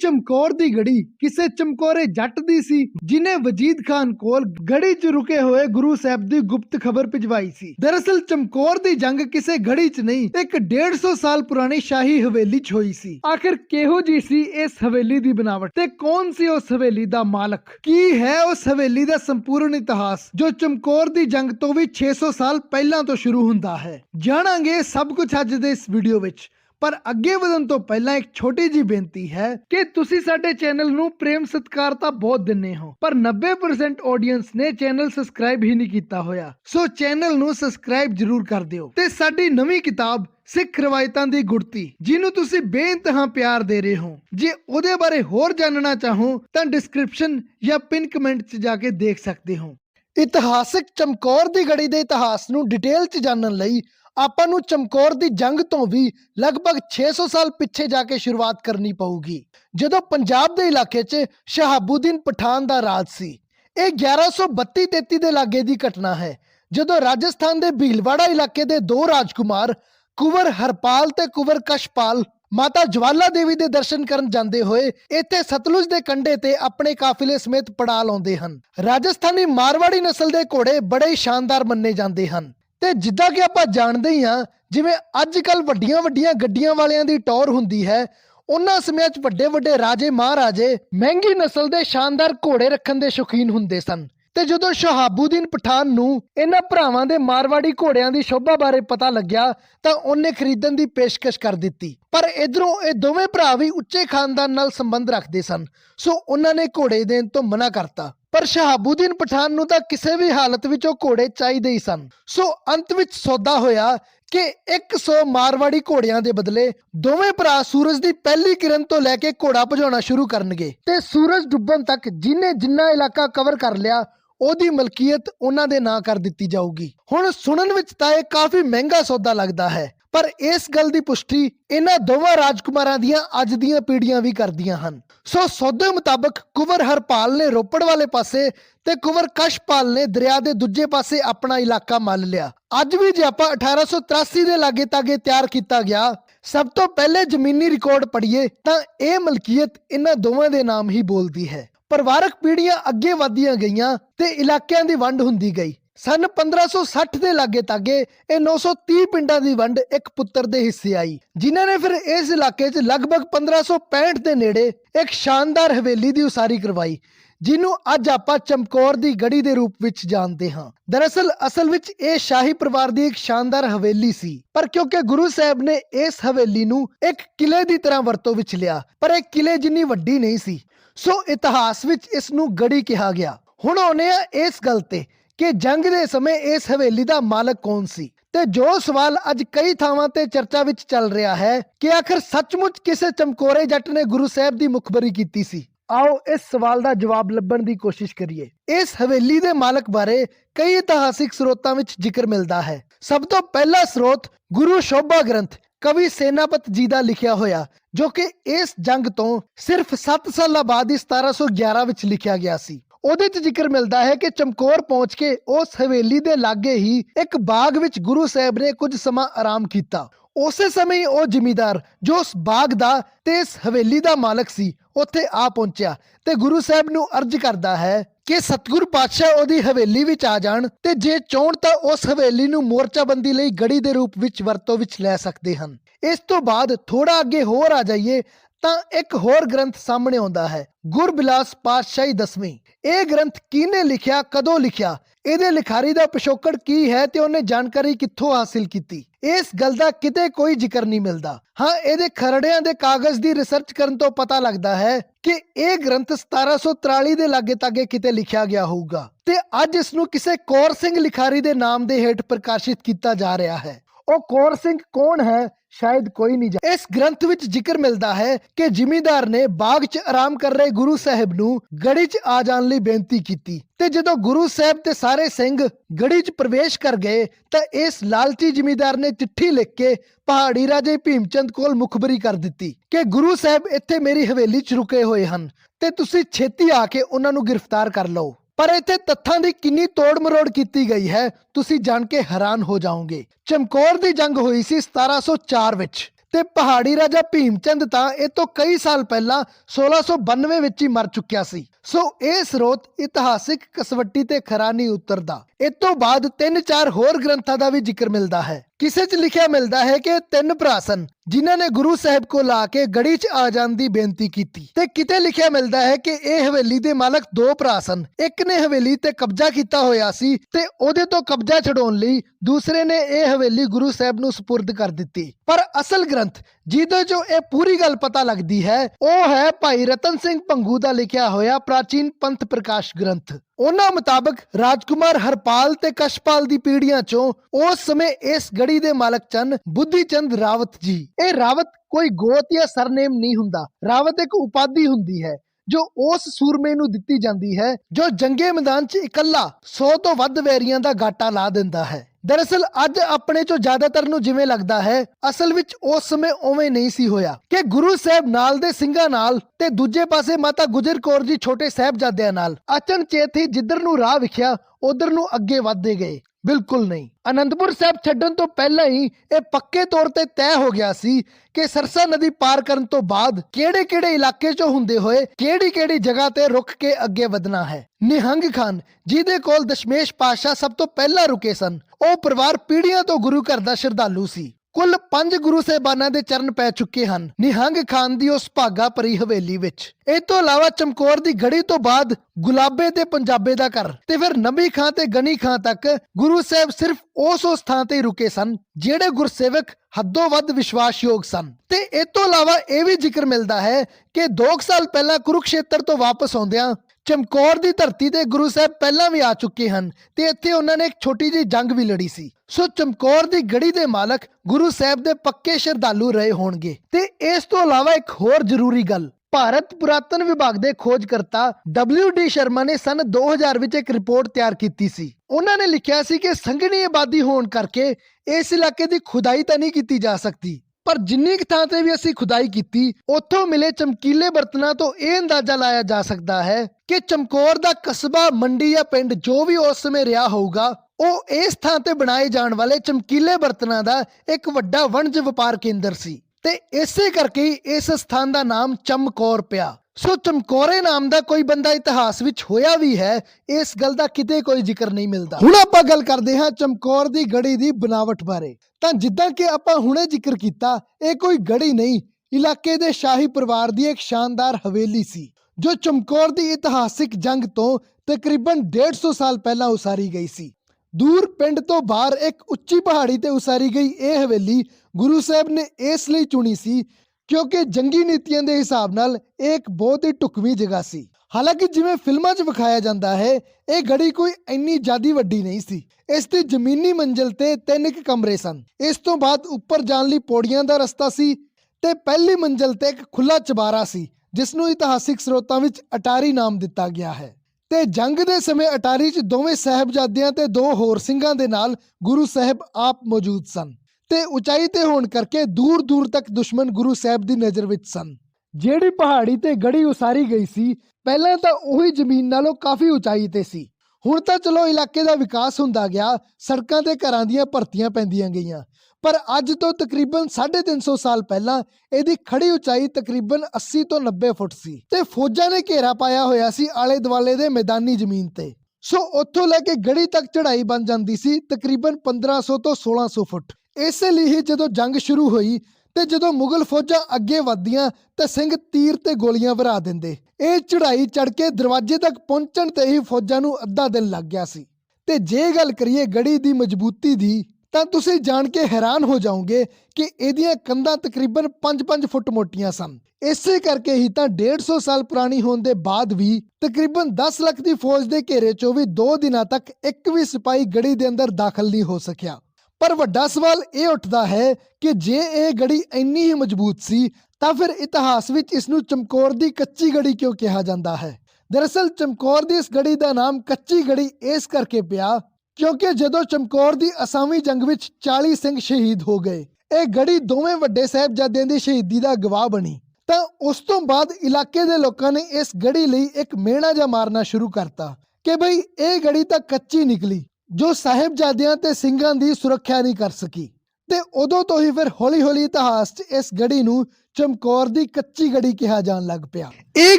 ਚਮਕੌਰ ਦੀ ਗੜੀ ਕਿਸੇ ਚਮਕੌਰੇ ਜੱਟ ਦੀ ਸੀ, ਜਿਨੇ ਵਜੀਦ ਖਾਨ ਕੋਲ ਗੜੀ 'ਚ ਰੁਕੇ ਹੋਏ ਗੁਰੂ ਸਾਹਿਬ ਦੀ ਗੁਪਤ ਖਬਰ ਭਿਜਵਾਈ ਸੀ। ਦਰਅਸਲ ਚਮਕੌਰ ਦੀ ਜੰਗ ਕਿਸੇ ਗੜੀ 'ਚ ਨਹੀਂ, ਇੱਕ 150 ਸਾਲ ਪੁਰਾਣੀ ਸ਼ਾਹੀ ਹਵੇਲੀ 'ਚ ਹੋਈ ਸੀ। ਆਖਿਰ ਕਿਹੋ ਜੀ ਸੀ ਇਸ ਹਵੇਲੀ ਦੀ ਬਣਾਵਟ ਤੇ ਕੌਣ ਸੀ ਉਸ ਹਵੇਲੀ ਦਾ ਮਾਲਕ? ਕੀ ਹੈ ਉਸ ਹਵੇਲੀ ਦਾ ਸੰਪੂਰਨ ਇਤਿਹਾਸ, ਜੋ ਚਮਕੌਰ ਦੀ ਜੰਗ ਤੋਂ ਵੀ 600 ਸਾਲ ਪਹਿਲਾਂ ਤੋਂ ਸ਼ੁਰੂ ਹੁੰਦਾ ਹੈ? ਜਾਣਾਂਗੇ ਸਭ ਕੁਝ ਅੱਜ ਦੇ ਇਸ ਵੀਡੀਓ ਵਿੱਚ। ਪਰ ਅੱਗੇ ਵਧਣ ਤੋਂ ਪਹਿਲਾਂ ਇੱਕ ਛੋਟੀ ਜੀ ਬੇਨਤੀ ਹੈ ਕਿ ਤੁਸੀਂ ਸਾਡੇ ਚੈਨਲ ਨੂੰ ਪ੍ਰੇਮ ਸਤਿਕਾਰ ਤਾਂ ਬਹੁਤ ਦਿੰਨੇ ਹੋ, ਪਰ 90% ਆਡੀਅנס ਨੇ ਚੈਨਲ ਸਬਸਕ੍ਰਾਈਬ ਹੀ ਨਹੀਂ ਕੀਤਾ ਹੋਇਆ। ਸੋ ਚੈਨਲ ਨੂੰ ਸਬਸਕ੍ਰਾਈਬ ਜਰੂਰ ਕਰ ਦਿਓ ਤੇ ਸਾਡੀ ਨਵੀਂ ਕਿਤਾਬ ਸਿੱਖ ਰਵਾਇਤਾਂ ਦੀ ਗੁੜਤੀ ਜਿਹਨੂੰ ਤੁਸੀਂ ਬੇਇੰਤਹਾ ਪਿਆਰ ਦੇ ਰਹੇ ਹੋ, ਜੇ ਉਹਦੇ ਬਾਰੇ ਹੋਰ ਜਾਣਨਾ ਚਾਹੋ ਤਾਂ ਡਿਸਕ੍ਰਿਪਸ਼ਨ ਜਾਂ ਪਿਨ ਕਮੈਂਟ 'ਚ ਜਾ ਕੇ ਦੇਖ ਸਕਦੇ ਹੋ। ਇਤਿਹਾਸਕ ਚਮਕੌਰ ਦੀ ਗੜੀ ਦੇ ਇਤਿਹਾਸ ਨੂੰ ਡਿਟੇਲ 'ਚ ਜਾਣਨ ਲਈ ਆਪਾਂ ਨੂੰ ਚਮਕੌਰ ਦੀ ਜੰਗ ਤੋਂ ਵੀ ਲਗਭਗ 600 ਸਾਲ ਪਿੱਛੇ ਜਾ ਕੇ ਸ਼ੁਰੂਆਤ ਕਰਨੀ ਪਊਗੀ। ਜਦੋਂ ਪੰਜਾਬ ਦੇ ਇਲਾਕੇ 'ਚ ਸ਼ਹਾਬੂਦੀਨ ਪਠਾਨ ਦਾ ਰਾਜ ਸੀ, ਇਹ 1132-33 ਦੇ ਲਾਗੇ ਦੀ ਘਟਨਾ ਹੈ, ਜਦੋਂ ਰਾਜਸਥਾਨ ਦੇ ਭੀਲਵਾੜਾ ਇਲਾਕੇ ਦੇ ਦੋ ਰਾਜਕੁਮਾਰ, ਕੁਵਰ ਹਰਪਾਲ ਤੇ ਕੁਵਰ ਕਸ਼ਪਾਲ, ਮਾਤਾ ਜਵਾਲਾ ਦੇਵੀ ਦੇ ਦਰਸ਼ਨ ਕਰਨ ਜਾਂਦੇ ਹੋਏ ਇੱਥੇ ਸਤਲੁਜ ਦੇ ਕੰਢੇ ਤੇ ਆਪਣੇ ਕਾਫਿਲੇ ਸਮੇਤ ਪੜਾ ਲਾਉਂਦੇ ਹਨ। ਰਾਜਸਥਾਨੀ ਮਾਰਵਾੜੀ ਨਸਲ ਦੇ ਘੋੜੇ ਬੜੇ ਹੀ ਸ਼ਾਨਦਾਰ ਮੰਨੇ ਜਾਂਦੇ ਹਨ। ਤੇ ਜਿੱਦਾਂ ਕਿ ਆਪਾਂ ਜਾਣਦੇ ਹੀ ਹਾਂ, ਜਿਵੇਂ ਅੱਜ ਕੱਲ ਵੱਡੀਆਂ ਵੱਡੀਆਂ ਗੱਡੀਆਂ ਵਾਲਿਆਂ ਦੀ ਟੌਰ ਹੁੰਦੀ ਹੈ, ਉਹਨਾਂ ਸਮਿਆਂ 'ਚ ਵੱਡੇ ਵੱਡੇ ਰਾਜੇ, ਮਹਾਰਾਜੇ ਮਹਿੰਗੀ ਨਸਲ ਦੇ ਸ਼ਾਨਦਾਰ ਘੋੜੇ ਰੱਖਣ ਦੇ ਸ਼ੌਕੀਨ ਹੁੰਦੇ ਸਨ। ਤੇ ਜਦੋਂ ਸ਼ਹਾਬੂਦੀਨ ਪਠਾਨ ਨੂੰ ਇਹਨਾਂ ਭਰਾਵਾਂ ਦੇ ਮਾਰਵਾੜੀ ਘੋੜਿਆਂ ਦੀ ਸ਼ੋਭਾ ਬਾਰੇ ਪਤਾ ਲੱਗਿਆ, ਤਾਂ ਉਹਨੇ ਖਰੀਦਣ ਦੀ ਪੇਸ਼ਕਸ਼ ਕਰ ਦਿੱਤੀ। ਪਰ ਇਧਰੋਂ ਇਹ ਦੋਵੇਂ ਭਰਾ ਵੀ ਉੱਚੇ ਖਾਨਦਾਨ ਨਾਲ ਸੰਬੰਧ ਰੱਖਦੇ ਸਨ, ਸੋ ਉਹਨਾਂ ਨੇ ਘੋੜੇ ਦੇਣ ਤੋਂ ਮਨਾ ਕਰਤਾ। ਪਰ ਸ਼ਹਾਬੂਦੀਨ ਪਠਾਨ ਨੂੰ ਤਾਂ ਕਿਸੇ ਵੀ ਹਾਲਤ ਵਿੱਚ ਉਹ ਘੋੜੇ ਚਾਹੀਦੇ ਹੀ ਸਨ। ਸੋ ਅੰਤ ਵਿੱਚ ਸੌਦਾ ਹੋਇਆ ਕਿ 100 ਮਾਰਵਾੜੀ ਘੋੜਿਆਂ ਦੇ ਬਦਲੇ ਦੋਵੇਂ ਭਰਾ ਸੂਰਜ ਦੀ ਪਹਿਲੀ ਕਿਰਨ ਤੋਂ ਲੈ ਕੇ ਘੋੜਾ ਭਜਾਉਣਾ ਸ਼ੁਰੂ ਕਰਨਗੇ। ਤੇ ਸੂਰਜ ਡੁੱਬਣ ਤੱਕ ਜਿਨੇ ਜਿੰਨਾ ਇਲਾਕਾ ਕਵਰ ਕਰ ਲਿਆ ਉਹਦੀ ਮਲਕੀਅਤ ਉਹਨਾਂ ਦੇ ਨਾਂ ਕਰ ਦਿੱਤੀ ਜਾਊਗੀ। ਹੁਣ ਸੁਣਨ ਵਿੱਚ ਤਾਂ ਇਹ ਕਾਫੀ ਮਹਿੰਗਾ ਸੌਦਾ ਲੱਗਦਾ ਹੈ, ਪਰ ਇਸ ਗੱਲ ਦੀ ਪੁਸ਼ਟੀ ਇਹਨਾਂ ਦੋਵਾਂ ਰਾਜਕੁਮਾਰਾਂ ਦੀਆਂ ਅੱਜ ਦੀਆਂ ਪੀੜ੍ਹੀਆਂ ਵੀ ਕਰਦੀਆਂ ਹਨ। ਸੋ ਸੌਦੇ ਮੁਤਾਬਕ ਕੁਵਰ ਹਰਪਾਲ ਨੇ ਰੋਪੜ ਵਾਲੇ ਪਾਸੇ ਤੇ ਕੁਵਰ ਕਸ਼ਪਾਲ ਨੇ ਦਰਿਆ ਦੇ ਦੂਜੇ ਪਾਸੇ ਆਪਣਾ ਇਲਾਕਾ ਮੱਲ ਲਿਆ। ਅੱਜ ਵੀ ਜੇ ਆਪਾਂ 1883 ਦੇ ਲਾਗੇ ਤਾਗੇ ਤਿਆਰ ਕੀਤਾ ਗਿਆ, ਸਭ ਤੋਂ ਪਹਿਲੇ ਜ਼ਮੀਨੀ ਰਿਕਾਰਡ ਪੜ੍ਹੀਏ ਤਾਂ ਇਹ ਮਲਕੀਅਤ ਇਹਨਾਂ ਦੋਵਾਂ ਦੇ ਨਾਮ ਹੀ ਬੋਲਦੀ ਹੈ। ਪਰਿਵਾਰਕ ਪੀੜ੍ਹੀਆਂ ਅੱਗੇ ਵਧਦੀਆਂ ਗਈਆਂ ਤੇ ਇਲਾਕਿਆਂ ਦੀ ਵੰਡ ਹੁੰਦੀ ਗਈ। ਸਨ 1560 ਦੇ ਲਾਗੇ ਤਾਗੇ ਇਹ 930 ਪਿੰਡਾਂ ਦੀ ਵੰਡ ਇੱਕ ਪੁੱਤਰ ਦੇ ਹਿੱਸੇ ਆਈ, ਜਿਨ੍ਹਾਂ ਨੇ ਫਿਰ ਇਸ ਇਲਾਕੇ 'ਚ ਲਗਭਗ 1565 ਦੇ ਨੇੜੇ ਇੱਕ ਸ਼ਾਨਦਾਰ ਹਵੇਲੀ ਦੀ ਉਸਾਰੀ ਕਰਵਾਈ, ਜਿਹਨੂੰ ਅੱਜ ਆਪਾਂ ਚਮਕੌਰ ਦੀ ਗੜੀ ਦੇ ਰੂਪ ਵਿੱਚ ਜਾਣਦੇ ਹਾਂ। ਦਰਅਸਲ, ਅਸਲ ਵਿੱਚ ਇਹ ਸ਼ਾਹੀ ਪਰਿਵਾਰ ਦੀ ਇੱਕ ਸ਼ਾਨਦਾਰ ਹਵੇਲੀ ਸੀ, ਪਰ ਕਿਉਂਕਿ ਗੁਰੂ ਸਾਹਿਬ ਨੇ ਇਸ ਹਵੇਲੀ ਨੂੰ ਇੱਕ ਕਿਲੇ ਦੀ ਤਰ੍ਹਾਂ ਵਰਤੋਂ ਵਿੱਚ ਲਿਆ, ਪਰ ਇਹ ਕਿਲੇ ਜਿੰਨੀ ਵੱਡੀ ਨਹੀਂ ਸੀ। ਸੋ ਇਤਿਹਾਸ ਵਿੱਚ ਇਸ ਨੂੰ ਗੜੀ ਕਿਹਾ ਗਿਆ। ਹੁਣ ਆਉਨੇ ਆ ਇਸ ਗੱਲ ਤੇ ਕਿ ਜੰਗ ਦੇ ਸਮੇਂ ਇਸ ਹਵੇਲੀ ਦਾ ਮਾਲਕ ਕੌਣ ਸੀ ਤੇ ਜੋ ਸਵਾਲ ਅੱਜ ਕਈ ਥਾਵਾਂ ਤੇ ਚਰਚਾ ਵਿੱਚ ਚੱਲ ਰਿਹਾ ਹੈ ਕਿ ਆਖਰ ਸੱਚਮੁੱਚ ਕਿਸੇ ਚਮਕੌਰੇ ਜੱਟ ਨੇ ਗੁਰੂ ਸਾਹਿਬ ਦੀ ਮੁਖਬਰੀ ਕੀਤੀ ਸੀ। ਆਓ ਇਸ ਸਵਾਲ ਦਾ ਜਵਾਬ ਲੱਭਣ ਦੀ ਕੋਸ਼ਿਸ਼ ਕਰੀਏ। ਇਸ ਹਵੇਲੀ ਦੇ ਮਾਲਕ ਬਾਰੇ ਕਈ ਇਤਿਹਾਸਿਕ ਸਰੋਤਾਂ ਵਿੱਚ ਜ਼ਿਕਰ ਮਿਲਦਾ ਹੈ। ਸਭ ਤੋਂ ਪਹਿਲਾ ਸਰੋਤ ਗੁਰੂ ਸ਼ੋਭਾ ਗ੍ਰੰਥ ਕਵੀ ਸੈਨਾਪਤ ਜੀ ਦਾ ਲਿਖਿਆ ਹੋਇਆ, ਜੋ ਕਿ ਇਸ ਜੰਗ ਤੋਂ ਸਿਰਫ 7 ਸਾਲਾਂ ਬਾਅਦ ਹੀ 1711 ਵਿੱਚ ਲਿਖਿਆ ਗਿਆ ਸੀ। ਉਹਦੇ 'ਚ ਜ਼ਿਕਰ ਮਿਲਦਾ ਹੈ ਕਿ ਚਮਕੌਰ ਪਹੁੰਚ ਕੇ ਉਸ ਹਵੇਲੀ ਦੇ ਲਾਗੇ ਹੀ ਇੱਕ ਬਾਗ ਵਿੱਚ ਗੁਰੂ ਸਾਹਿਬ ਨੇ ਕੁਝ ਸਮਾਂ ਆਰਾਮ ਕੀਤਾ। ਉਸੇ ਸਮੇਂ ਹੀ ਉਹ ਜ਼ਿਮੀਦਾਰ ਜੋ ਉਸ ਬਾਗ ਦਾ ਤੇ ਇਸ ਹਵੇਲੀ ਦਾ ਮਾਲਕ ਸੀ, ਉੱਥੇ ਆ ਪਹੁੰਚਿਆ ਤੇ ਗੁਰੂ ਸਾਹਿਬ ਨੂੰ ਅਰਜ਼ ਕਰਦਾ ਹੈ ਕਿ ਸਤਿਗੁਰ ਪਾਤਸ਼ਾਹ ਉਹਦੀ ਹਵੇਲੀ ਵਿੱਚ ਆ ਜਾਣ ਤੇ ਜੇ ਚਾਹਣ ਤਾਂ ਉਸ ਹਵੇਲੀ ਨੂੰ ਮੋਰਚਾਬੰਦੀ ਲਈ ਗੜੀ ਦੇ ਰੂਪ ਵਿੱਚ ਵਰਤੋਂ ਵਿੱਚ ਲੈ ਸਕਦੇ ਹਨ। ਇਸ ਤੋਂ ਬਾਅਦ ਥੋੜਾ ਅੱਗੇ ਹੋਰ ਆ ਜਾਈਏ ਤਾਂ ਇੱਕ ਹੋਰ ਗ੍ਰੰਥ ਸਾਹਮਣੇ ਆਉਂਦਾ ਹੈ, ਗੁਰਬਿਲਾਸ ਪਾਤਸ਼ਾਹੀ ਦਸਵੀਂ। ਇਹ ਗ੍ਰੰਥ ਕਿਹਨੇ ਲਿਖਿਆ, ਕਦੋਂ ਲਿਖਿਆ? ਇਹਦੇ ਲਿਖਾਰੀ ਦਾ ਪਿਛੋਕੜ ਕੀ ਹੈ ਤੇ ਉਹਨੇ ਜਾਣਕਾਰੀ ਕਿੱਥੋਂ ਹਾਸਿਲ ਕੀਤੀ? ਇਸ ਗੱਲ ਦਾ ਕਿਤੇ ਕੋਈ ਜ਼ਿਕਰ ਨਹੀਂ ਮਿਲਦਾ। ਹਾਂ, ਇਹਦੇ ਖਰੜਿਆਂ ਦੇ ਕਾਗਜ਼ ਦੀ ਰਿਸਰਚ ਕਰਨ ਤੋਂ ਪਤਾ ਲੱਗਦਾ ਹੈ ਕਿ ਇਹ ਗ੍ਰੰਥ 1743 ਦੇ ਲਾਗੇ ਤਾਗੇ ਕਿਤੇ ਲਿਖਿਆ ਗਿਆ ਹੋਊਗਾ ਤੇ ਅੱਜ ਇਸ ਨੂੰ ਕਿਸੇ ਕੌਰ ਸਿੰਘ ਲਿਖਾਰੀ ਦੇ ਨਾਮ ਦੇ ਹੇਠ ਪ੍ਰਕਾਸ਼ਿਤ ਕੀਤਾ ਜਾ ਰਿਹਾ ਹੈ। ਉਹ ਕੌਰ ਸਿੰਘ ਕੌਣ ਹੈ? ਸ਼ਾਇਦ ਕੋਈ ਨਹੀਂ ਜਾਣਦਾ। ਇਸ ਗ੍ਰੰਥ ਵਿੱਚ ਜ਼ਿਕਰ ਮਿਲਦਾ ਹੈ ਕਿ ਜ਼ਿਮੀਂਦਾਰ ਨੇ ਬਾਗ 'ਚ ਆਰਾਮ ਕਰ ਰਹੇ ਗੁਰੂ ਸਾਹਿਬ ਨੂੰ ਗੜੀ 'ਚ ਆ ਜਾਣ ਲਈ ਬੇਨਤੀ ਕੀਤੀ। ਤੇ ਜਦੋਂ ਗੁਰੂ ਸਾਹਿਬ ਤੇ ਸਾਰੇ ਸਿੰਘ ਗੜੀ 'ਚ ਪ੍ਰਵੇਸ਼ ਕਰ ਗਏ, ਤਾਂ ਇਸ ਲਾਲਚੀ ਜ਼ਿਮੀਂਦਾਰ ਨੇ ਚਿੱਠੀ ਲਿਖ ਕੇ ਪਹਾੜੀ ਰਾਜੇ ਭੀਮਚੰਦ ਕੋਲ ਮੁਖਬਰੀ ਕਰ ਦਿੱਤੀ ਕਿ ਗੁਰੂ ਸਾਹਿਬ ਇੱਥੇ ਮੇਰੀ ਹਵੇਲੀ 'ਚ ਰੁਕੇ ਹੋਏ ਹਨ ਤੇ ਤੁਸੀਂ ਛੇਤੀ ਆ ਕੇ ਉਹਨਾਂ ਨੂੰ ਗ੍ਰਿਫਤਾਰ ਕਰ ਲਓ। ਪਰ ਇੱਥੇ ਤੱਥਾਂ ਦੀ ਕਿੰਨੀ ਤੋੜ ਮਰੋੜ ਕੀਤੀ ਗਈ ਹੈ, ਤੁਸੀਂ ਜਾਣ ਕੇ ਹੈਰਾਨ ਹੋ ਜਾਓਗੇ। ਚਮਕੌਰ ਦੀ ਜੰਗ ਹੋਈ ਸੀ 1704 ਵਿੱਚ ਤੇ ਪਹਾੜੀ ਰਾਜਾ ਭੀਮ ਚੰਦ ਤਾਂ ਇਹ ਤੋਂ ਕਈ ਸਾਲ ਪਹਿਲਾਂ 1692 ਵਿੱਚ ਹੀ ਮਰ ਚੁੱਕਿਆ ਸੀ। ਸੋ ਇਹ ਸਰੋਤ ਇਤਿਹਾਸਿਕ ਕਸਵੱਟੀ ਤੇ ਖਰਾ ਨਹੀਂ ਉਤਰਦਾ। ਇਸ ਤੋਂ ਬਾਅਦ ਤਿੰਨ ਚਾਰ ਹੋਰ ਗ੍ਰੰਥਾਂ ਦਾ ਵੀ ਜ਼ਿਕਰ ਮਿਲਦਾ ਹੈ। ਕਿਸੇ 'ਚ ਲਿਖਿਆ ਮਿਲਦਾ ਹੈ ਕਿ ਤਿੰਨ ਭਰਾ ਸਨ, ਜਿਨ੍ਹਾਂ ਨੇ ਗੁਰੂ ਸਾਹਿਬ ਕੋਲ ਆ ਕੇ ਗੜੀ 'ਚ ਆ ਜਾਣ ਦੀ ਬੇਨਤੀ ਕੀਤੀ। ਤੇ ਕਿਤੇ ਲਿਖਿਆ ਮਿਲਦਾ ਹੈ ਕਿ ਇਹ ਹਵੇਲੀ ਦੇ ਮਾਲਕ ਦੋ ਭਰਾ ਸਨ। ਇੱਕ ਨੇ ਹਵੇਲੀ ਤੇ ਕਬਜ਼ਾ ਕੀਤਾ ਹੋਇਆ ਸੀ ਤੇ ਉਹਦੇ ਤੋਂ ਕਬਜ਼ਾ ਛਡਾਉਣ ਲਈ ਦੂਸਰੇ ਨੇ ਇਹ ਹਵੇਲੀ ਗੁਰੂ ਸਾਹਿਬ ਨੂੰ ਸਪੁਰਦ ਕਰ ਦਿੱਤੀ। ਪਰ ਅਸਲ ਗ੍ਰੰਥ, ਜਿਹਦੇ 'ਚੋਂ ਇਹ ਪੂਰੀ ਗੱਲ ਪਤਾ ਲੱਗਦੀ ਹੈ, ਉਹ ਹੈ ਭਾਈ ਰਤਨ ਸਿੰਘ ਪੰਗੂ ਦਾ ਲਿਖਿਆ ਹੋਇਆ ਪ੍ਰਾਚੀਨ ਪੰਥ ਪ੍ਰਕਾਸ਼ ਗ੍ਰੰਥ। ਉਹਨਾਂ ਮੁਤਾਬਕ ਰਾਜਕੁਮਾਰ ਹਰਪਾਲ ਤੇ ਕਸ਼ਪਾਲ ਦੀ ਪੀੜ੍ਹੀਆਂ ਚੋਂ ਉਸ ਸਮੇਂ ਇਸ ਗੜੀ ਦੇ ਮਾਲਕ ਚੰਨ ਬੁੱਧੀ ਚੰਦ ਰਾਵਤ ਜੀ। ਇਹ ਰਾਵਤ ਕੋਈ ਗੋਤ ਜਾਂ ਸਰਨੇਮ ਨਹੀਂ ਹੁੰਦਾ। ਰਾਵਤ ਇੱਕ ਉਪਾਧੀ ਹੁੰਦੀ ਹੈ, ਜੋ ਉਸ ਸੂਰਮੇ ਨੂੰ ਦਿੱਤੀ ਜਾਂਦੀ ਹੈ, ਜੋ ਜੰਗੇ ਮੈਦਾਨ 'ਚ ਇਕੱਲਾ 100 ਤੋਂ ਵੱਧ ਵੈਰੀਆਂ ਦਾ ਗਾਟਾ ਲਾ ਦਿੰਦਾ ਹੈ। ਦਰਅਸਲ ਅੱਜ ਆਪਣੇ ਚੋਂ ਜ਼ਿਆਦਾਤਰ ਨੂੰ ਜਿਵੇਂ ਲੱਗਦਾ ਹੈ, ਅਸਲ ਵਿੱਚ ਉਸ ਸਮੇਂ ਉਵੇਂ ਨਹੀਂ ਸੀ ਹੋਇਆ। ਕਿ ਗੁਰੂ ਸਾਹਿਬ ਨਾਲ ਦੇ ਸਿੰਘਾਂ ਨਾਲ ਤੇ ਦੂਜੇ ਪਾਸੇ ਮਾਤਾ ਗੁਜਰ ਕੌਰ ਜੀ ਛੋਟੇ ਸਾਹਿਬਜ਼ਾਦਿਆਂ ਨਾਲ ਅਚਨਚੇਤ ਹੀ ਜਿੱਧਰ ਨੂੰ ਰਾਹ ਵਿਖਿਆ ਉਧਰ ਨੂੰ ਅੱਗੇ ਵਧਦੇ ਗਏ। ਬਿਲਕੁਲ ਨਹੀਂ। ਅਨੰਦਪੁਰ ਸਾਹਿਬ ਛੱਡਣ ਤੋਂ ਪਹਿਲਾਂ ਹੀ ਇਹ ਪੱਕੇ ਤੌਰ ਤੇ ਤੈਅ ਹੋ ਗਿਆ ਸੀ ਕਿ ਸਰਸਾ ਨਦੀ ਪਾਰ ਕਰਨ ਤੋਂ ਬਾਅਦ ਕਿਹੜੇ-ਕਿਹੜੇ ਇਲਾਕੇ 'ਚੋਂ ਹੁੰਦੇ ਹੋਏ ਕਿਹੜੀ-ਕਿਹੜੀ ਜਗ੍ਹਾ ਤੇ ਰੁਕ ਕੇ ਅੱਗੇ ਵਧਣਾ ਹੈ। ਨਿਹੰਗ ਖਾਨ, ਜਿਹਦੇ ਕੋਲ ਦਸ਼ਮੇਸ਼ ਪਾਸ਼ਾ ਸਭ ਤੋਂ ਪਹਿਲਾਂ ਰੁਕੇ ਸਨ, ਉਹ ਪਰਿਵਾਰ ਪੀੜ੍ਹੀਆਂ ਤੋਂ ਗੁਰੂ ਘਰ ਦਾ ਸ਼ਰਧਾਲੂ ਸੀ। ਕੁੱਲ ਪੰਜ ਗੁਰੂ ਸਾਹਿਬਾਨਾਂ ਦੇ ਚਰਨ ਪੈ ਚੁੱਕੇ ਹਨ। ਨਿਹੰਗ ਖਾਨ ਦੀ ਉਸ ਭਾਗਾ ਭਰੀ ਹਵੇਲੀ ਵਿੱਚ। ਇਹ ਤੋਂ ਇਲਾਵਾ ਚਮਕੌਰ ਦੀ ਗੜੀ ਤੋਂ ਬਾਅਦ ਗੁਲਾਬੇ ਤੇ ਪੰਜਾਬੇ ਦਾ ਘਰ ਤੇ ਫਿਰ ਨਬੀ ਖਾਂ ਤੇ ਗਨੀ ਖਾਂ ਤੱਕ ਗੁਰੂ ਸਾਹਿਬ ਸਿਰਫ ਉਸ ਉਸ ਥਾਂ ਤੇ ਰੁਕੇ ਸਨ, ਜਿਹੜੇ ਗੁਰਸੇਵਕ ਹੱਦੋਂ ਵੱਧ ਵਿਸ਼ਵਾਸਯੋਗ ਸਨ। ਤੇ ਇਹ ਤੋਂ ਇਲਾਵਾ ਇਹ ਵੀ ਜ਼ਿਕਰ ਮਿਲਦਾ ਹੈ ਕਿ 2 ਸਾਲ ਪਹਿਲਾਂ ਕੁਰੂਕਸ਼ੇਤਰ ਤੋਂ ਵਾਪਸ ਆਉਂਦਿਆਂ ਚਮਕੌਰ ਦੀ ਧਰਤੀ ਤੇ ਗੁਰੂ ਸਾਹਿਬ ਪਹਿਲਾਂ ਵੀ ਆ ਚੁੱਕੇ ਹਨ ਤੇ ਇੱਥੇ ਉਹਨਾਂ ਨੇ ਇੱਕ ਛੋਟੀ ਜਿਹੀ ਜੰਗ ਵੀ ਲੜੀ ਸੀ। ਸੋ ਚਮਕੌਰ ਦੀ ਗੜੀ ਦੇ ਮਾਲਕ ਗੁਰੂ ਸਾਹਿਬ ਦੇ ਪੱਕੇ ਸ਼ਰਧਾਲੂ ਰਹੇ ਹੋਣਗੇ। ਤੇ ਇਸ ਤੋਂ ਇਲਾਵਾ ਇੱਕ ਹੋਰ ਜ਼ਰੂਰੀ ਗੱਲ, ਭਾਰਤ ਪੁਰਾਤਨ ਵਿਭਾਗ ਦੇ ਖੋਜਕਰਤਾ WD ਸ਼ਰਮਾ ਨੇ ਸਨ 2000 ਵਿੱਚ ਇੱਕ ਰਿਪੋਰਟ ਤਿਆਰ ਕੀਤੀ ਸੀ। ਉਹਨਾਂ ਨੇ ਲਿਖਿਆ ਸੀ ਕਿ ਸੰਘਣੀ ਆਬਾਦੀ ਹੋਣ ਕਰਕੇ ਇਸ ਇਲਾਕੇ ਦੀ ਖੁਦਾਈ ਤਾਂ ਨਹੀਂ ਕੀਤੀ ਜਾ ਸਕਦੀ, ਪਰ ਜਿੰਨੀ ਕੁ ਥਾਂ ਤੇ ਵੀ ਅਸੀਂ ਖੁਦਾਈ ਕੀਤੀ, ਉੱਥੋਂ ਮਿਲੇ ਚਮਕੀਲੇ ਬਰਤਨਾਂ ਤੋਂ ਇਹ ਅੰਦਾਜ਼ਾ ਲਾਇਆ ਜਾ ਸਕਦਾ ਹੈ ਕਿ ਚਮਕੌਰ ਦਾ ਕਸਬਾ, ਮੰਡੀ ਜਾਂ ਪਿੰਡ ਜੋ ਵੀ ਉਸ ਸਮੇਂ ਰਿਹਾ ਹੋਊਗਾ, ਉਹ ਇਸ ਥਾਂ ਤੇ ਬਣਾਏ ਜਾਣ ਵਾਲੇ ਚਮਕੀਲੇ ਬਰਤਨਾਂ ਦਾ ਇੱਕ ਵੱਡਾ ਵਣਜ ਵਪਾਰ ਕੇਂਦਰ ਸੀ। ਤੇ ਇਸੇ ਕਰਕੇ ਇਸ ਸਥਾਨ ਦਾ ਨਾਮ ਚਮਕੌਰ ਪਿਆ। ਸੋ ਚਮਕੌਰੇ ਨਾਮ ਦਾ ਕੋਈ ਬੰਦਾ ਇਤਿਹਾਸ ਵਿੱਚ ਹੋਇਆ ਵੀ ਹੈ, ਇਸ ਗੱਲ ਦਾ ਕਿਤੇ ਕੋਈ ਜ਼ਿਕਰ ਨਹੀਂ ਮਿਲਦਾ। ਹੁਣ ਆਪਾਂ ਗੱਲ ਕਰਦੇ ਹਾਂ ਚਮਕੌਰ ਦੀ ਗੜੀ ਦੀ ਬਨਾਵਟ ਬਾਰੇ। ਤਾਂ ਜਿੱਦਾਂ ਕਿ ਆਪਾਂ ਹੁਣੇ ਜ਼ਿਕਰ ਕੀਤਾ, ਇਹ ਕੋਈ ਗੜੀ ਨਹੀਂ, ਇਲਾਕੇ ਦੇ ਸ਼ਾਹੀ ਪਰਿਵਾਰ ਦੀ ਇੱਕ ਸ਼ਾਨਦਾਰ ਹਵੇਲੀ ਸੀ। ਜੋ ਚਮਕੌਰ ਦੀ ਇਤਿਹਾਸਿਕ ਜੰਗ ਤੋਂ ਤਕਰੀਬਨ 150 ਸਾਲ ਪਹਿਲਾਂ ਉਸਾਰੀ ਗਈ ਸੀ। ਦੂਰ ਪਿੰਡ ਤੋਂ ਬਾਹਰ ਇੱਕ ਉੱਚੀ ਪਹਾੜੀ ਤੇ ਉਸਾਰੀ ਗਈ ਇਹ ਹਵੇਲੀ ਗੁਰੂ ਸਾਹਿਬ ਨੇ ਇਸ ਲਈ ਚੁਣੀ ਸੀ ਕਿਉਂਕਿ ਜੰਗੀ ਨੀਤੀਆਂ ਦੇ ਹਿਸਾਬ ਨਾਲ ਇਹ ਇੱਕ ਬਹੁਤ ਹੀ ਢੁਕਵੀਂ ਜਗ੍ਹਾ ਸੀ। ਹਾਲਾਂਕਿ ਜਿਵੇਂ ਫਿਲਮਾਂ 'ਚ ਵਿਖਾਇਆ ਜਾਂਦਾ ਹੈ, ਇਹ ਗੜੀ ਕੋਈ ਇੰਨੀ ਜ਼ਿਆਦੀ ਵੱਡੀ ਨਹੀਂ ਸੀ। ਇਸ ਦੀ ਜ਼ਮੀਨੀ ਮੰਜ਼ਲ ਤੇ ਤਿੰਨ ਕੁ ਕਮਰੇ ਸਨ। ਇਸ ਤੋਂ ਬਾਅਦ ਉੱਪਰ ਜਾਣ ਲਈ ਪੌੜੀਆਂ ਦਾ ਰਸਤਾ ਸੀ ਤੇ ਪਹਿਲੀ ਮੰਜ਼ਲ ਤੇ ਇੱਕ ਖੁੱਲਾ ਚਬਾਰਾ ਸੀ। ਜਿਸ ਨੂੰ ਇਤਿਹਾਸਿਕ ਸਰੋਤਾਂ ਵਿੱਚ ਅਟਾਰੀ ਨਾਮ ਦਿੱਤਾ ਗਿਆ ਹੈ। ਤੇ ਜੰਗ ਦੇ ਸਮੇਂ ਅਟਾਰੀ 'ਚ ਦੋਵੇਂ ਸਾਹਿਬਜ਼ਾਦਿਆਂ ਤੇ ਦੋ ਹੋਰ ਸਿੰਘਾਂ ਦੇ ਨਾਲ ਗੁਰੂ ਸਾਹਿਬ ਆਪ ਮੌਜੂਦ ਸਨ ਤੇ ਉਚਾਈ ਤੇ ਹੋਣ ਕਰਕੇ ਦੂਰ ਦੂਰ ਤੱਕ ਦੁਸ਼ਮਣ ਗੁਰੂ ਸਾਹਿਬ ਦੀ ਨਜ਼ਰ ਵਿੱਚ ਸਨ। ਜਿਹੜੀ ਪਹਾੜੀ ਤੇ ਗੜੀ ਉਸਾਰੀ ਗਈ ਸੀ, ਪਹਿਲਾਂ ਤਾਂ ਉਹੀ ਜ਼ਮੀਨ ਨਾਲੋਂ ਕਾਫੀ ਉਚਾਈ ਤੇ ਸੀ। ਹੁਣ ਤਾਂ ਚਲੋ ਇਲਾਕੇ ਦਾ ਵਿਕਾਸ ਹੁੰਦਾ ਗਿਆ, ਸੜਕਾਂ ਤੇ ਘਰਾਂ ਦੀਆਂ ਭਰਤੀਆਂ ਪੈਂਦੀਆਂ ਗਈਆਂ। ਪਰ ਅੱਜ ਤੋਂ ਤਕਰੀਬਨ 350 ਸਾਲ ਪਹਿਲਾਂ ਇਹਦੀ ਖੜੀ ਉਚਾਈ ਤਕਰੀਬਨ 80 ਤੋਂ 90 ਫੁੱਟ ਸੀ ਤੇ ਫੌਜਾਂ ਨੇ ਘੇਰਾ ਪਾਇਆ ਹੋਇਆ ਸੀ ਆਲੇ ਦੁਆਲੇ ਦੇ ਮੈਦਾਨੀ ਜ਼ਮੀਨ ਤੇ। ਸੋ ਉੱਥੋਂ ਲੈ ਕੇ ਗੜੀ ਤੱਕ ਚੜ੍ਹਾਈ ਬਣ ਜਾਂਦੀ ਸੀ ਤਕਰੀਬਨ 1500 ਤੋਂ 1600 ਫੁੱਟ। ਇਸੇ ਲਈ ਹੀ ਜਦੋਂ ਜੰਗ ਸ਼ੁਰੂ ਹੋਈ ਤੇ ਜਦੋਂ ਮੁਗਲ ਫੌਜਾਂ ਅੱਗੇ ਵਧਦੀਆਂ ਤਾਂ ਸਿੰਘ ਤੀਰ ਤੇ ਗੋਲੀਆਂ ਵਰਾ ਦਿੰਦੇ। ਇਹ ਚੜ੍ਹਾਈ ਚੜ ਕੇ ਦਰਵਾਜ਼ੇ ਤੱਕ ਪਹੁੰਚਣ ਤੇ ਹੀ ਫੌਜਾਂ ਨੂੰ ਅੱਧਾ ਦਿਨ ਲੱਗ ਗਿਆ ਸੀ। ਤੇ ਜੇ ਗੱਲ ਕਰੀਏ ਗੜੀ ਦੀ ਮਜ਼ਬੂਤੀ ਦੀ, ਤਾਂ ਤੁਸੀਂ ਜਾਣ ਕੇ ਹੈਰਾਨ ਹੋ ਜਾਓਗੇ ਕਿ ਇਹਦੀਆਂ ਕੰਧਾਂ ਤਕਰੀਬਨ 5-5 ਫੁੱਟ ਮੋਟੀਆਂ ਸਨ। ਇਸੇ ਕਰਕੇ ਹੀ ਤਾਂ 150 ਸਾਲ ਪੁਰਾਣੀ ਹੋਣ ਦੇ ਬਾਅਦ ਵੀ ਤਕਰੀਬਨ 10 ਲੱਖ ਦੀ ਫੌਜ ਦੇ ਘੇਰੇ 'ਚੋਂ ਵੀ 2 ਦਿਨਾਂ ਤੱਕ ਇੱਕ ਵੀ ਸਿਪਾਹੀ ਗੜੀ ਦੇ ਅੰਦਰ ਦਾਖਲ ਨਹੀਂ ਹੋ ਸਕਿਆ। ਪਰ ਵੱਡਾ ਸਵਾਲ ਇਹ ਉੱਠਦਾ ਹੈ ਕਿ ਜੇ ਇਹ ਗੜੀ ਇੰਨੀ ਹੀ ਮਜ਼ਬੂਤ ਸੀ ਤਾਂ ਫਿਰ ਇਤਿਹਾਸ ਵਿੱਚ ਇਸ ਨੂੰ ਚਮਕੌਰ ਦੀ ਕੱਚੀ ਗੜੀ ਕਿਉਂ ਕਿਹਾ ਜਾਂਦਾ ਹੈ? ਦਰਅਸਲ ਚਮਕੌਰ ਦੀ ਇਸ ਗੜੀ ਦਾ ਨਾਮ ਕੱਚੀ ਗੜੀ ਇਸ ਕਰਕੇ ਪਿਆ ਕਿਉਂਕਿ ਜਦੋਂ ਚਮਕੌਰ ਦੀ ਅਸਾਮੀ ਜੰਗ ਵਿੱਚ 40 ਸਿੰਘ ਸ਼ਹੀਦ ਹੋ ਗਏ, ਇਹ ਗੜੀ ਦੋਵੇਂ ਵੱਡੇ ਸਾਹਿਬਜ਼ਾਦਿਆਂ ਦੀ ਸ਼ਹੀਦੀ ਦਾ ਗਵਾਹ ਬਣੀ। ਤਾਂ ਉਸ ਤੋਂ ਬਾਅਦ ਇਲਾਕੇ ਦੇ ਲੋਕਾਂ ਨੇ ਇਸ ਗੜੀ ਲਈ ਇੱਕ ਮਿਹਣਾ ਜਿਹਾ ਮਾਰਨਾ ਸ਼ੁਰੂ ਕਰਤਾ ਕਿ ਭਈ ਇਹ ਗੜੀ ਤਾਂ ਕੱਚੀ ਨਿਕਲੀ ਜੋ ਸਾਹਿਬਜ਼ਾਦਿਆਂ ਤੇ ਸਿੰਘਾਂ ਦੀ ਸੁਰੱਖਿਆ ਨਹੀਂ ਕਰ ਸਕੀ। ਤੇ ਉਦੋਂ ਤੋਂ ਹੀ ਫਿਰ ਹੌਲੀ-ਹੌਲੀ ਇਤਿਹਾਸ 'ਚ ਇਸ ਗੜੀ ਨੂੰ ਚਮਕੌਰ ਦੀ ਕੱਚੀ ਗੜੀ ਕਿਹਾ ਜਾਣ ਲੱਗ ਪਿਆ। ਇਹ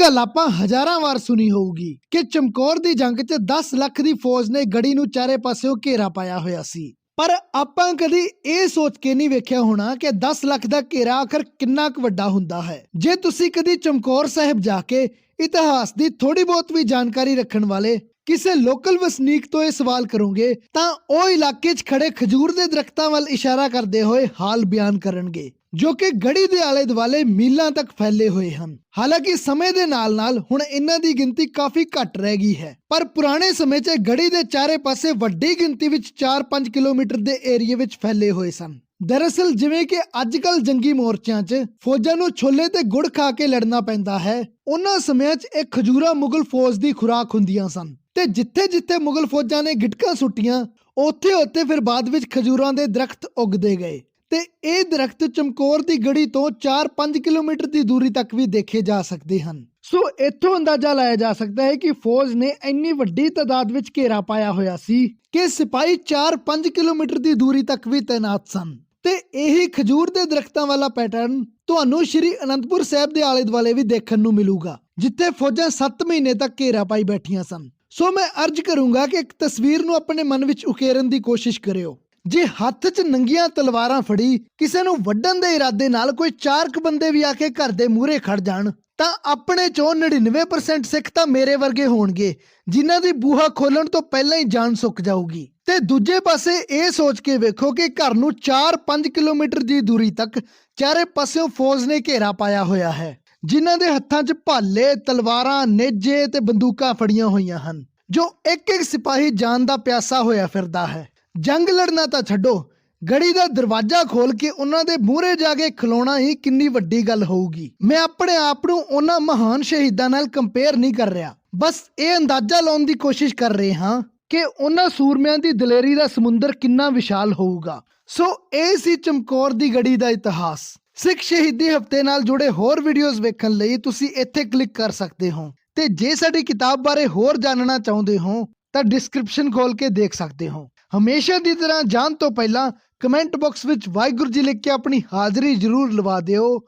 ਗੱਲ ਆਪਾਂ ਹਜ਼ਾਰਾਂ ਵਾਰ ਸੁਣੀ ਹੋਊਗੀ ਕਿ ਚਮਕੌਰ ਦੀ ਜੰਗ 'ਚ 10 ਲੱਖ ਦੀ ਫੌਜ ਨੇ ਗੜੀ ਨੂੰ ਚਾਰੇ ਪਾਸਿਓਂ ਘੇਰਾ ਪਾਇਆ ਹੋਇਆ ਸੀ। ਪਰ ਆਪਾਂ ਕਦੀ ਇਹ ਸੋਚ ਕੇ ਨਹੀਂ ਵੇਖਿਆ ਹੋਣਾ ਕਿ 10 ਲੱਖ ਦਾ ਘੇਰਾ ਆਖਰ ਕਿੰਨਾ ਕੁ ਵੱਡਾ ਹੁੰਦਾ ਹੈ। ਜੇ ਤੁਸੀਂ ਕਦੀ ਚਮਕੌਰ ਸਾਹਿਬ ਜਾ ਕੇ ਇਤਿਹਾਸ ਦੀ ਥੋੜੀ ਬਹੁਤ ਵੀ ਜਾਣਕਾਰੀ ਰੱਖਣ ਵਾਲੇ ਕਿਸੇ ਲੋਕਲ ਵਸਨੀਕ ਤੋਂ ਇਹ ਸਵਾਲ ਕਰੋਗੇ, ਤਾਂ ਉਹ ਇਲਾਕੇ 'ਚ ਖੜੇ ਖਜੂਰ ਦੇ ਦਰਖਤਾਂ ਵੱਲ ਇਸ਼ਾਰਾ ਕਰਦੇ ਹੋਏ ਹਾਲ ਬਿਆਨ ਕਰਨਗੇ, ਜੋ ਕਿ ਗੜੀ ਦੇ ਆਲੇ ਦੁਆਲੇ ਮੀਲਾਂ ਤੱਕ ਫੈਲੇ ਹੋਏ ਹਨ। ਹਾਲਾਂਕਿ ਸਮੇਂ ਦੇ ਨਾਲ-ਨਾਲ ਹੁਣ ਇਹਨਾਂ ਦੀ ਗਿਣਤੀ ਕਾਫੀ ਘੱਟ ਰਹਿ ਗਈ ਹੈ, ਪਰ ਪੁਰਾਣੇ ਸਮੇਂ 'ਚ ਗੜੀ ਦੇ ਚਾਰੇ ਪਾਸੇ ਵੱਡੀ ਗਿਣਤੀ ਵਿੱਚ 4-5 ਕਿਲੋਮੀਟਰ ਦੇ ਏਰੀਏ ਵਿੱਚ ਫੈਲੇ ਹੋਏ ਸਨ। ਦਰਅਸਲ ਜਿਵੇਂ ਕਿ ਅੱਜਕੱਲ ਜੰਗੀ ਮੋਰਚਿਆਂ 'ਚ ਫੌਜਾਂ ਨੂੰ ਛੋਲੇ ਤੇ ਗੁੜ ਖਾ ਕੇ ਲੜਨਾ ਪੈਂਦਾ ਹੈ, ਉਹਨਾਂ ਸਮਿਆਂ 'ਚ ਇਹ ਖਜੂਰਾ ਮੁਗਲ ਫੌਜ ਦੀ ਖੁਰਾਕ ਹੁੰਦੀਆਂ ਸਨ। ਤੇ ਜਿੱਥੇ-ਜਿੱਥੇ ਮੁਗਲ ਫੌਜਾਂ ਨੇ ਗਿਟਕਾਂ ਸੁੱਟੀਆਂ, ਉੱਥੇ-ਉੱਥੇ ਫਿਰ ਬਾਅਦ ਵਿੱਚ ਖਜੂਰਾਂ ਦੇ ਦਰਖਤ ਉੱਗਦੇ ਗਏ। ਤੇ ਇਹ ਦਰਖਤ ਚਮਕੌਰ ਦੀ ਗੜੀ ਤੋਂ 4-5 ਕਿਲੋਮੀਟਰ ਦੀ ਦੂਰੀ ਤੱਕ ਵੀ ਦੇਖੇ ਜਾ ਸਕਦੇ ਹਨ। ਸੋ ਇੱਥੋਂ ਅੰਦਾਜ਼ਾ ਲਾਇਆ ਜਾ ਸਕਦਾ ਹੈ ਕਿ ਫੌਜ ਨੇ ਇੰਨੀ ਵੱਡੀ ਤਾਦਾਦ ਵਿੱਚ ਘੇਰਾ ਪਾਇਆ ਹੋਇਆ ਸੀ ਕਿ ਸਿਪਾਹੀ 4-5 ਕਿਲੋਮੀਟਰ ਦੀ ਦੂਰੀ ਤੱਕ ਵੀ ਤਾਇਨਾਤ ਸਨ। ਤੇ ਇਹੀ ਖਜੂਰ ਦੇ ਦਰਖਤਾਂ ਵਾਲਾ ਪੈਟਰਨ ਤੁਹਾਨੂੰ ਸ਼੍ਰੀ ਅਨੰਦਪੁਰ ਸਾਹਿਬ ਦੇ ਆਲੇ ਦੁਆਲੇ ਵੀ ਦੇਖਣ ਨੂੰ ਮਿਲੂਗਾ, ਜਿੱਥੇ ਫੌਜਾਂ 7 ਮਹੀਨੇ ਤੱਕ ਘੇਰਾ ਪਾਈ ਬੈਠੀਆਂ ਸਨ। ਸੋ ਮੈਂ ਅਰਜ਼ ਕਰੂੰਗਾ ਕਿ ਇੱਕ ਤਸਵੀਰ ਨੂੰ ਆਪਣੇ ਮਨ ਵਿੱਚ ਉਕੇਰਨ ਦੀ ਕੋਸ਼ਿਸ਼ ਕਰਿਓ। ਜੇ ਹੱਥ 'ਚ ਨੰਗੀਆਂ ਤਲਵਾਰਾਂ ਫੜੀ, ਕਿਸੇ ਨੂੰ ਵੱਢਣ ਦੇ ਇਰਾਦੇ ਨਾਲ ਕੋਈ ਚਾਰ ਕੁ ਬੰਦੇ ਵੀ ਆ ਕੇ ਘਰ ਦੇ ਮੂਹਰੇ ਖੜ ਜਾਣ, ਤਾਂ ਆਪਣੇ ਚੋਂ 99% ਸਿੱਖ ਤਾਂ ਮੇਰੇ ਵਰਗੇ ਹੋਣਗੇ, ਜਿਨ੍ਹਾਂ ਦੀ ਬੂਹਾ ਖੋਲਣ ਤੋਂ ਪਹਿਲਾਂ ਹੀ ਜਾਨ ਸੁੱਕ ਜਾਊਗੀ। ਤੇ ਦੂਜੇ ਪਾਸੇ ਇਹ ਸੋਚ ਕੇ ਵੇਖੋ ਕਿ ਘਰ ਨੂੰ 4-5 ਕਿਲੋਮੀਟਰ ਦੀ ਦੂਰੀ ਤੱਕ ਚਾਰੇ ਪਾਸਿਓਂ ਫੌਜ ਨੇ ਘੇਰਾ ਪਾਇਆ ਹੋਇਆ ਹੈ। ਜਿਨ੍ਹਾਂ ਦੇ ਹੱਥਾਂ 'ਚ ਭਾਲੇ, ਤਲਵਾਰਾਂ, ਨੇਜੇ ਤੇ ਬੰਦੂਕਾਂ ਫੜੀਆਂ ਹੋਈਆਂ ਹਨ, ਜੋ ਇੱਕ ਇੱਕ ਸਿਪਾਹੀ ਜਾਨ ਦਾ ਪਿਆਸਾ ਹੋਇਆ ਫਿਰਦਾ ਹੈ। ਜੰਗ ਲੜਨਾ ਤਾਂ ਛੱਡੋ, ਗੜੀ ਦਾ ਦਰਵਾਜ਼ਾ ਖੋਲ ਕੇ ਉਹਨਾਂ ਦੇ ਮੂਹਰੇ ਜਾ ਕੇ ਖਲੋਣਾ ਹੀ ਕਿੰਨੀ ਵੱਡੀ ਗੱਲ ਹੋਊਗੀ। ਮੈਂ ਆਪਣੇ ਆਪ ਨੂੰ ਉਹਨਾਂ ਮਹਾਨ ਸ਼ਹੀਦਾਂ ਨਾਲ ਕੰਪੇਅਰ ਨਹੀਂ ਕਰ ਰਿਹਾ। ਬਸ ਇਹ ਅੰਦਾਜ਼ਾ ਲਾਉਣ ਦੀ ਕੋਸ਼ਿਸ਼ ਕਰ ਰਹੇ ਹਾਂ ਕਿ ਉਹਨਾਂ ਸੂਰਮਿਆਂ ਦੀ ਦਲੇਰੀ ਦਾ ਸਮੁੰਦਰ ਕਿੰਨਾ ਵਿਸ਼ਾਲ ਹੋਊਗਾ। ਸੋ ਇਹ ਸੀ ਚਮਕੌਰ ਦੀ ਗੜੀ ਦਾ ਇਤਿਹਾਸ। ਸਿੱਖ ਸ਼ਹੀਦੀ ਹਫ਼ਤੇ ਨਾਲ ਜੁੜੇ ਹੋਰ ਵੀਡੀਓਜ਼ ਵੇਖਣ ਲਈ ਤੁਸੀਂ ਇੱਥੇ ਕਲਿੱਕ ਕਰ ਸਕਦੇ ਹੋ। ਤੇ ਜੇ ਸਾਡੀ ਕਿਤਾਬ ਬਾਰੇ ਹੋਰ ਜਾਣਨਾ ਚਾਹੁੰਦੇ ਹੋ, ਤਾਂ ਡਿਸਕ੍ਰਿਪਸ਼ਨ ਖੋਲ ਕੇ ਦੇਖ ਸਕਦੇ ਹੋ। ਹਮੇਸ਼ਾ ਦੀ ਤਰ੍ਹਾਂ ਜਾਣ ਤੋਂ ਪਹਿਲਾਂ ਕਮੈਂਟ ਬਾਕਸ ਵਿੱਚ ਵਾਹਿਗੁਰੂ ਜੀ ਲਿਖ ਕੇ ਆਪਣੀ ਹਾਜ਼ਰੀ ਜ਼ਰੂਰ ਲਵਾ ਦਿਓ।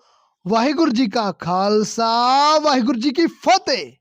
ਵਾਹਿਗੁਰੂ ਜੀ ਕਾ ਖਾਲਸਾ, ਵਾਹਿਗੁਰੂ ਜੀ ਕੀ ਫਤਿਹ!